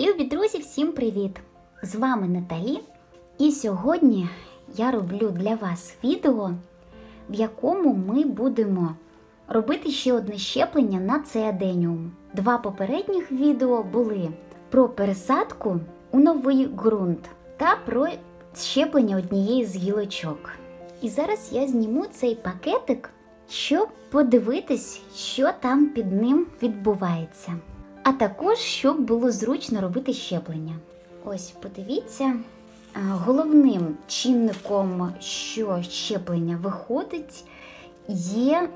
Любі друзі, всім привіт! З вами Наталі. І сьогодні я роблю для вас відео, в якому ми будемо робити ще одне щеплення на цеаденіум. Два попередніх відео були про пересадку у новий ґрунт та про щеплення однієї з гілочок. І зараз я зніму цей пакетик, щоб подивитись, що там під ним відбувається. А також, щоб було зручно робити щеплення. Ось, подивіться, е, головним чинником, що щеплення виходить, є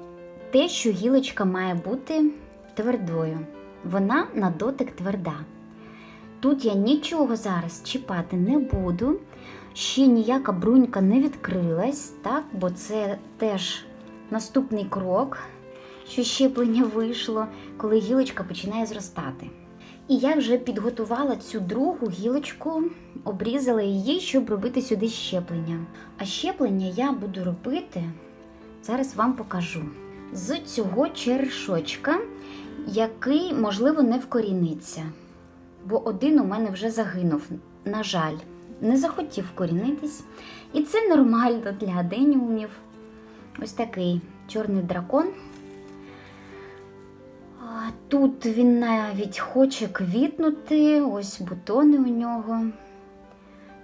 те, що гілочка має бути твердою. Вона на дотик тверда. Тут я нічого зараз чіпати не буду. Ще ніяка брунька не відкрилась, так, бо це теж наступний крок, що щеплення вийшло, коли гілочка починає зростати. І я вже підготувала цю другу гілочку, обрізала її, щоб робити сюди щеплення. А щеплення я буду робити, зараз вам покажу. З цього черешочка, який, можливо, не вкоріниться. Бо один у мене вже загинув, на жаль, не захотів вкорінитись. І це нормально для аденіумів. Ось такий чорний дракон. Тут він навіть хоче квітнути, ось бутони у нього.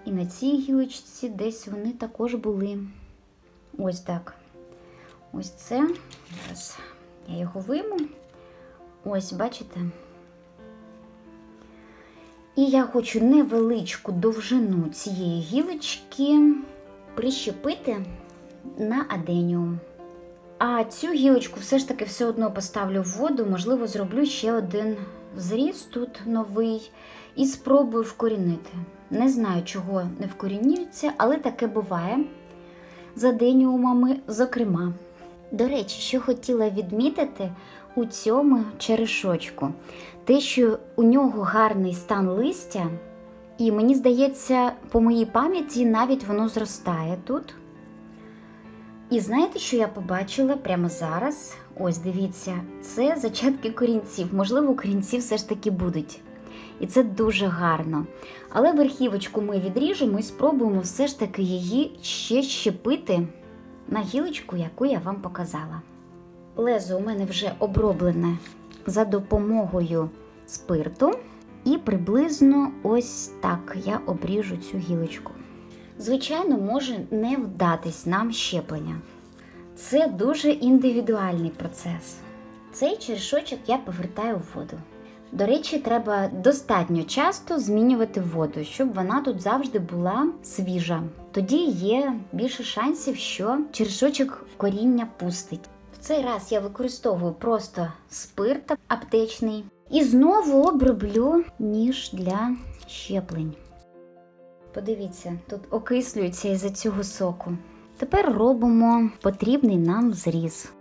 І на цій гілочці десь вони також були. Ось так. Ось це. Зараз я його вийму. Ось, бачите? І я хочу невеличку довжину цієї гілочки прищепити на аденіум. А цю гілочку все ж таки все одно поставлю в воду, можливо, зроблю ще один зріз тут новий і спробую вкорінити. Не знаю, чого не вкорінюється, але таке буває з аденіумами, зокрема. До речі, що хотіла відмітити у цьому черешочку, те, що у нього гарний стан листя, і мені здається, по моїй пам'яті навіть воно зростає тут. І знаєте, що я побачила прямо зараз? Ось дивіться, це зачатки корінців. Можливо, корінці все ж таки будуть. І це дуже гарно. Але верхівочку ми відріжемо і спробуємо все ж таки її ще щепити на гілочку, яку я вам показала. Лезо у мене вже оброблене за допомогою спирту. І приблизно ось так я обріжу цю гілочку. Звичайно, може не вдатись нам щеплення. Це дуже індивідуальний процес. Цей черешочок я повертаю в воду. До речі, треба достатньо часто змінювати воду, щоб вона тут завжди була свіжа. Тоді є більше шансів, що черешочок коріння пустить. В цей раз я використовую просто спирт аптечний і знову оброблю ніж для щеплень. Подивіться, тут окислюється із-за цього соку. Тепер робимо потрібний нам зріз.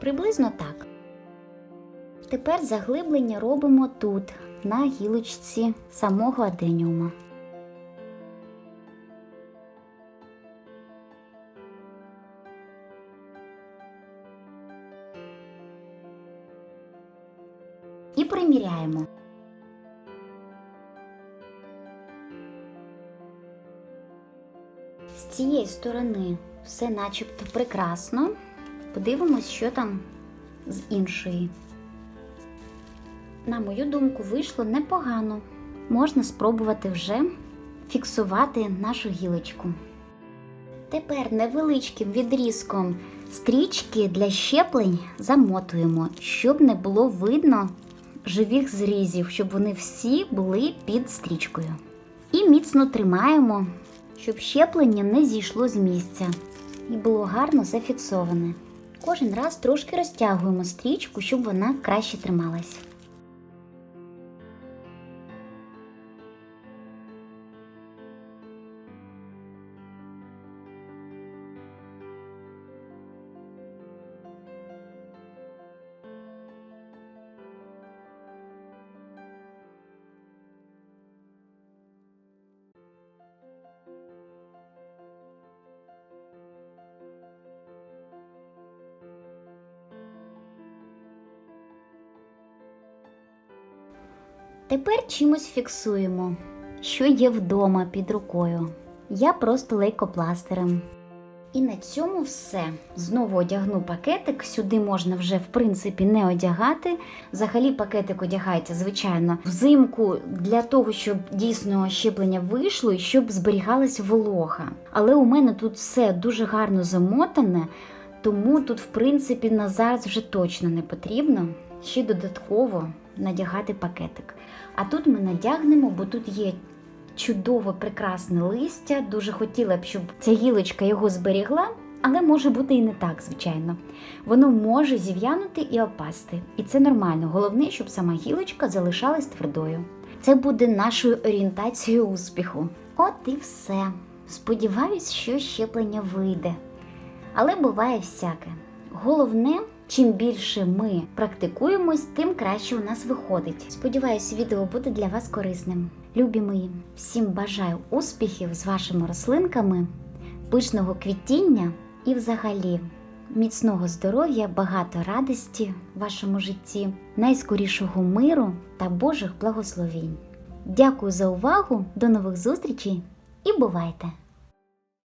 Приблизно так. Тепер заглиблення робимо тут, на гілочці самого аденіума. І приміряємо. З цієї сторони все начебто прекрасно. Подивимось, що там з іншої. На мою думку, вийшло непогано. Можна спробувати вже фіксувати нашу гілочку. Тепер невеличким відрізком стрічки для щеплень замотуємо, щоб не було видно живих зрізів, щоб вони всі були під стрічкою. І міцно тримаємо, щоб щеплення не зійшло з місця і було гарно зафіксоване. Кожен раз трошки розтягуємо стрічку, щоб вона краще трималась. Тепер чимось фіксуємо, що є вдома під рукою. Я просто лейкопластирем. І на цьому все. Знову одягну пакетик. Сюди можна вже в принципі не одягати. Взагалі пакетик одягається, звичайно, взимку для того, щоб дійсно щеплення вийшло і щоб зберігалась волога. Але у мене тут все дуже гарно замотане, тому тут, в принципі, на зараз вже точно не потрібно ще додатково надягати пакетик. А тут ми надягнемо, бо тут є чудове, прекрасне листя. Дуже хотіла б, щоб ця гілочка його зберігла, але може бути і не так, звичайно. Воно може зів'янути і опасти. І це нормально. Головне, щоб сама гілочка залишалась твердою. Це буде нашою орієнтацією успіху. От і все. Сподіваюсь, що щеплення вийде. Але буває всяке. Головне, чим більше ми практикуємось, тим краще у нас виходить. Сподіваюсь, відео буде для вас корисним. Любі мої, всім бажаю успіхів з вашими рослинками, пишного квітіння і взагалі міцного здоров'я, багато радості в вашому житті, найскорішого миру та Божих благословінь. Дякую за увагу, до нових зустрічей і бувайте!